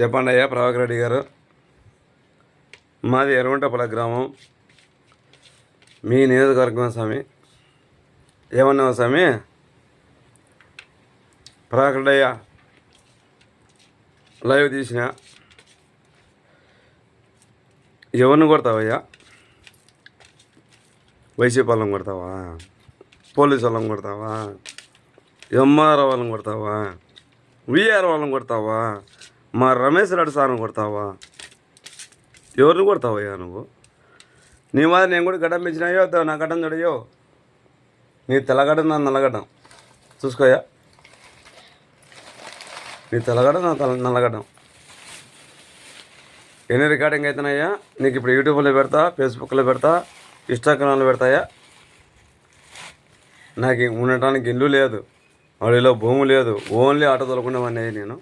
చెప్పండి అయ్యా ప్రభాకర్ రెడ్డి గారు. మాది ఎర్రగుంటపల గ్రామం. మీ నియోజకవర్గం స్వామి. ఏమన్నావు స్వామి? ప్రభాకర్ అయ్యా లైవ్ తీసిన. ఎవరిని కొడతావయ్యా వైసీపీ వాళ్ళని కొడతావా? పోలీసు వాళ్ళని కొడతావా? ఎంఆర్ వాళ్ళని కొడతావా? విఆర్ వాళ్ళని కొడతావా? మా రమేష్ రెడ్డి సార్ని కొడతావా? ఎవరిని కొడతావయ్యా నువ్వు? నీ మాది నేను కూడా గడ్డం పెంచినాయో నా గడ్డం చూడయో నీ తెల్లగడ్డ నా నల్లగడ్డం చూసుకోయా నీ తెల్లగడ్డ నా తల నల్లగడ్డం ఎన్ని రికార్డింగ్ అవుతున్నాయా నీకు ఇప్పుడు యూట్యూబ్లో పెడతా ఫేస్బుక్లో పెడతా ఇన్స్టాగ్రామ్లో పెడతాయా? నాకు ఉండటానికి ఇల్లు లేదు. అడవిలో భూమి లేదు. ఓన్లీ ఆటో తొలకుండా నేను.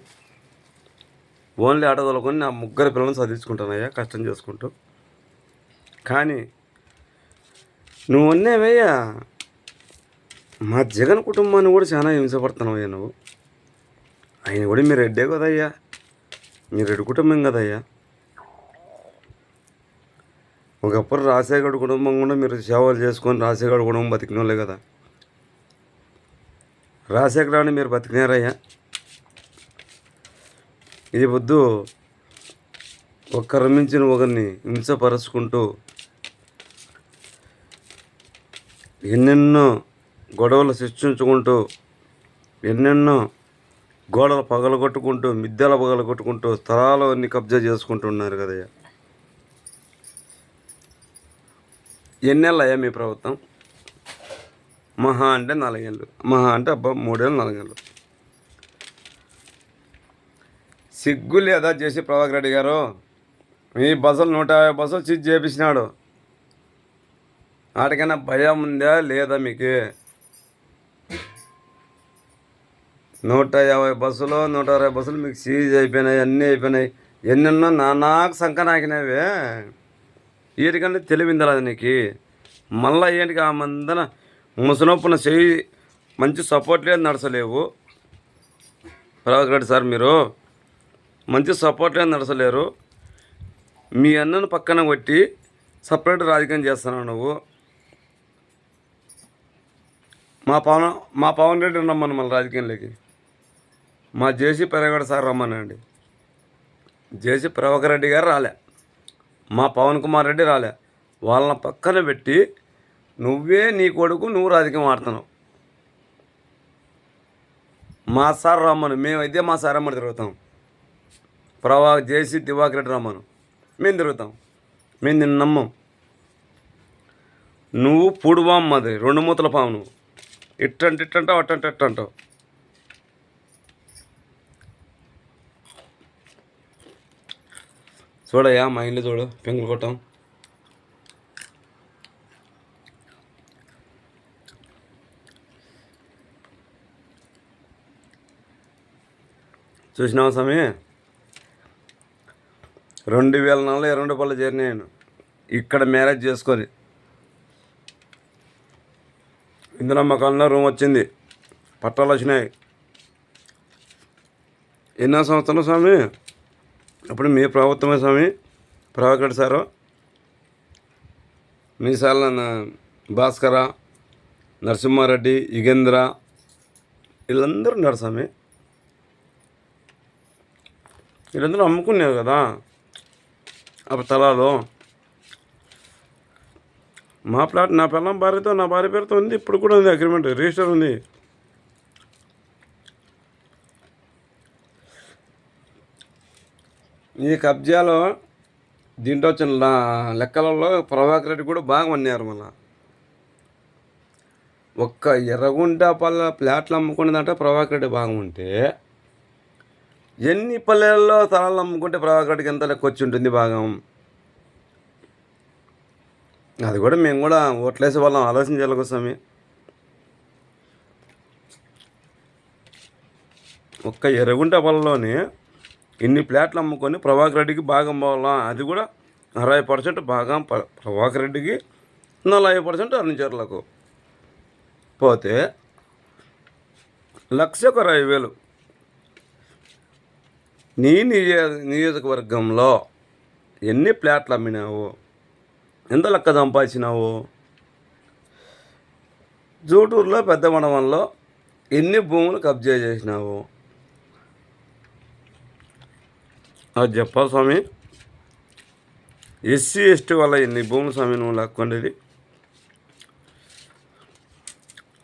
ఓన్లీ ఆటో నా ముగ్గురు పిల్లలను చదివించుకుంటానయ్యా కష్టం చేసుకుంటూ. కానీ నువ్వు అన్నేవయ్యా మా జగన్ కుటుంబాన్ని కూడా చాలా హింసపడుతున్నావయ్యా నువ్వు. ఆయన కూడా మీరు రెడ్డే కదయ్యా మీరు రెడ్డి కుటుంబం కదయ్యా. ఒకప్పుడు రాజశేఖర్ కుటుంబం కూడా మీరు సేవలు చేసుకొని రాజశేఖర్ కుటుంబం బతికినోళ్ళే కదా. రాజశేఖరాన్ని మీరు బతికినారయ్యా. ఈ పొద్దు ఒక్కరి మించిన ఒకరిని హింసపరుచుకుంటూ ఎన్నెన్నో గొడవలు సృష్టించుకుంటూ ఎన్నెన్నో గోడలు పగలగొట్టుకుంటూ మిద్దెల పగలగొట్టుకుంటూ స్థలాలు అన్ని కబ్జా చేసుకుంటున్నారు కదయ్యా. ఎన్నేళ్ళయ్యా మీ ప్రభుత్వం? మహా అంటే నాలుగేళ్ళు. మహా అంటే అబ్బా మూడేళ్ళు నాలుగేళ్ళు. సిగ్గు లేదా చేసి ప్రభాకర్ రెడ్డి గారు? మీ బస్సులు నూట యాభై బస్సులు సీజ్ చేపించినాడు వాటికైనా భయం ఉందా లేదా మీకు? నూట యాభై బస్సులు నూట అరవై బస్సులు మీకు సీజ్ అయిపోయినాయి అన్నీ అయిపోయినాయి. ఎన్నెన్నో నానాకు సంక నాకినవే వీటికంటే తెలివిందరాదు నీకు? మళ్ళీ ఏంటికి ఆ మందన ముసనొప్పున చెయ్యి మంచి సపోర్ట్ లేదు నడచలేవు ప్రభాకర్ రెడ్డి సార్ మీరు మంచి సపోర్ట్ లేదు నడచలేరు. మీ అన్నను పక్కన కొట్టి సపరేట్ రాజకీయం చేస్తున్నావు నువ్వు. మా పవన్ మా పవన్ రెడ్డి రమ్మను మళ్ళీ రాజకీయంలోకి. మా జేసీ పెరగడ సార్ రమ్మనండి. జేసీ ప్రభాకర్ రెడ్డి గారు రాలే. మా పవన్ కుమార్ రెడ్డి రాలే. వాళ్ళని పక్కన పెట్టి నువ్వే నీ కొడుకు నువ్వు రాజకీయం ఆడుతున్నావు. మా సార్ రమ్మను. మేమైతే మా సార్ రమ్మని తిరుగుతాం. ప్రవా చేసి దివాకర్ రెడ్డి రమ్మను. మేము తిరుగుతాం. మేము నిన్ను నమ్మం. నువ్వు పుడువామ్మది రెండు మూతల పాము నువ్వు. ఇట్టంటే ఇట్టంటావు అట్టంటే ఇట్టంటావు చూడయ్యా మా ఇల్లు చూడు పెంగులు కొట్టం. చూసినావా స్వామి? రెండు వేల నాలుగు ఇరవై రూపాయలు చేరినాను ఇక్కడ మ్యారేజ్ చేసుకొని. ఇందులో మా కాలంలో రూమ్ వచ్చింది. పట్టాలు వచ్చినాయి. ఎన్నో సంవత్సరాలు స్వామి? అప్పుడు మీ ప్రభుత్వమే స్వామి. ప్రభాకర్ సారు. మీ సార్ల భాస్కర నరసింహారెడ్డి యుగేంద్ర. వీళ్ళందరూ ఉన్నారు స్వామి. వీళ్ళందరూ అమ్ముకున్నారు కదా. అప్పుడు తలాలు మా ప్లాట్ నా పిల్లం భార్యతో నా భార్య పేరుతో ఉంది ఇప్పుడు కూడా ఉంది అగ్రిమెంట్ రిజిస్టర్ ఉంది. ఈ కబ్జాలో దీంట్లో వచ్చిన లెక్కలలో ప్రభాకర్ రెడ్డి కూడా బాగా అన్నారు మళ్ళా. ఒక్క ఎర్రగుంట పల్ల ప్లాట్లు అమ్ముకునేదంటే ప్రభాకర్ రెడ్డి బాగా ఉంటే ఎన్ని పల్లెల్లో స్థలాలు అమ్ముకుంటే ప్రభాకర్ రెడ్డికి ఎంత లెక్క వచ్చి ఉంటుంది భాగం? అది కూడా మేము కూడా ఓట్లేసే వాళ్ళం ఆలోచించాలి చేయాలి స్వామి. ఒక్క ఎర్రగుంట పొలంలోని ఇన్ని ప్లాట్లు అమ్ముకొని ప్రభాకర్ రెడ్డికి భాగం పోవాలా? అది కూడా అరవై పర్సెంట్ భాగం ప- ప్రభాకర్ రెడ్డికి నలభై పర్సెంట్ అరుణచర్లకు పోతే లక్ష ఒక అరవై వేలు. నీ నియోజ నియోజకవర్గంలో ఎన్ని ప్లాట్లు అమ్మినావు? ఎంత లెక్క సంపాదించినావు? జూటూరులో పెద్ద మండలంలో ఎన్ని భూములు కబ్జా చేసినావు? అది చెప్పాలి స్వామి. ఎస్సీ ఎస్టీ వల్ల ఎన్ని భూములు స్వామి నువ్వు లెక్కండేది?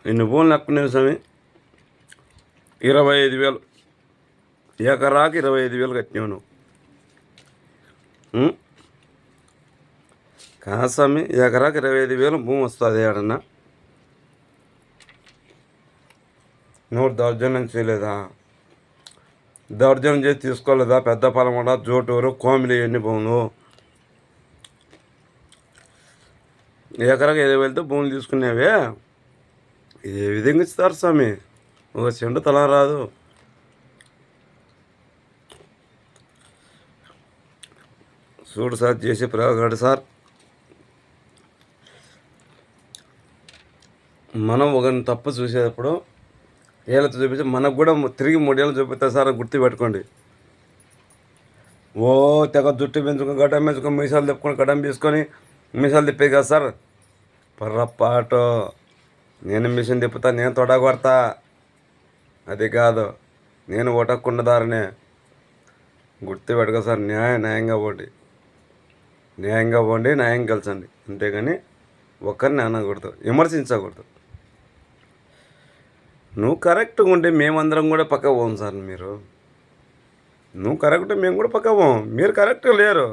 ఎన్ని భూములు లక్కునేవి స్వామి? ఇరవై ఐదు వేలు. ఎకరాకి ఇరవై ఐదు వేలు కట్టినావు నువ్వు. కాసమి స్వామి ఎకరాకి ఇరవై ఐదు వేలు భూమి వస్తుంది ఏడన్నా. నువ్వు దౌర్జన్యం చేయలేదా? దౌర్జన్యం చేసి తీసుకోలేదా? పెద్ద పొలమడ జోటూరు కోమిలి ఎన్ని భూములు? ఎకరాకి ఐదు వేలతో భూములు తీసుకునేవే? ఏ విధంగా ఇస్తారు స్వామి? ఒక చెండు తల రాదు. చూడు సార్ చేసే ప్రయోగాడు సార్. మనం ఒకరిని తప్పు చూసేటప్పుడు ఏళ్ళతో చూపించి మనకు కూడా తిరిగి మూడేళ్ళు చూపిస్తారు సార్ గుర్తు పెట్టుకోండి. ఓ తెగ జుట్టు పెంచుకొని గడ్డం పెంచుకొని మీసాలు తిప్పుకొని గడ్డం తీసుకొని మీసాలు తిప్పేది కదా సార్. పొర్రపాటు నేను మిషన్ తిప్పుతా నేను తొడ కొడతా అది కాదు. నేను ఓటక్కుండదారనే గుర్తు పెట్టుకో సార్ న్యాయం న్యాయంగా పోండి. న్యాయంగా పోండి న్యాయం కలిసండి అంతేగాని ఒక్కరిని అనకూడదు. విమర్శించకూడదు. నువ్వు కరెక్ట్గా ఉంటే మేమందరం కూడా పక్క పోం సార్ మీరు. నువ్వు కరెక్ట్ మేము కూడా పక్క పోం. మీరు కరెక్ట్గా లేరు.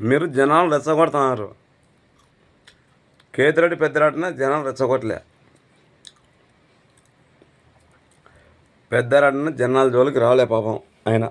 మీరు జనాలు రెచ్చగొడుతున్నారు. కేతిరెడ్డి పెద్దరాటిన జనాలు రెచ్చగొట్టలే. పెద్దరాటిన జనాల జోలికి రాలే పాపం ఆయన.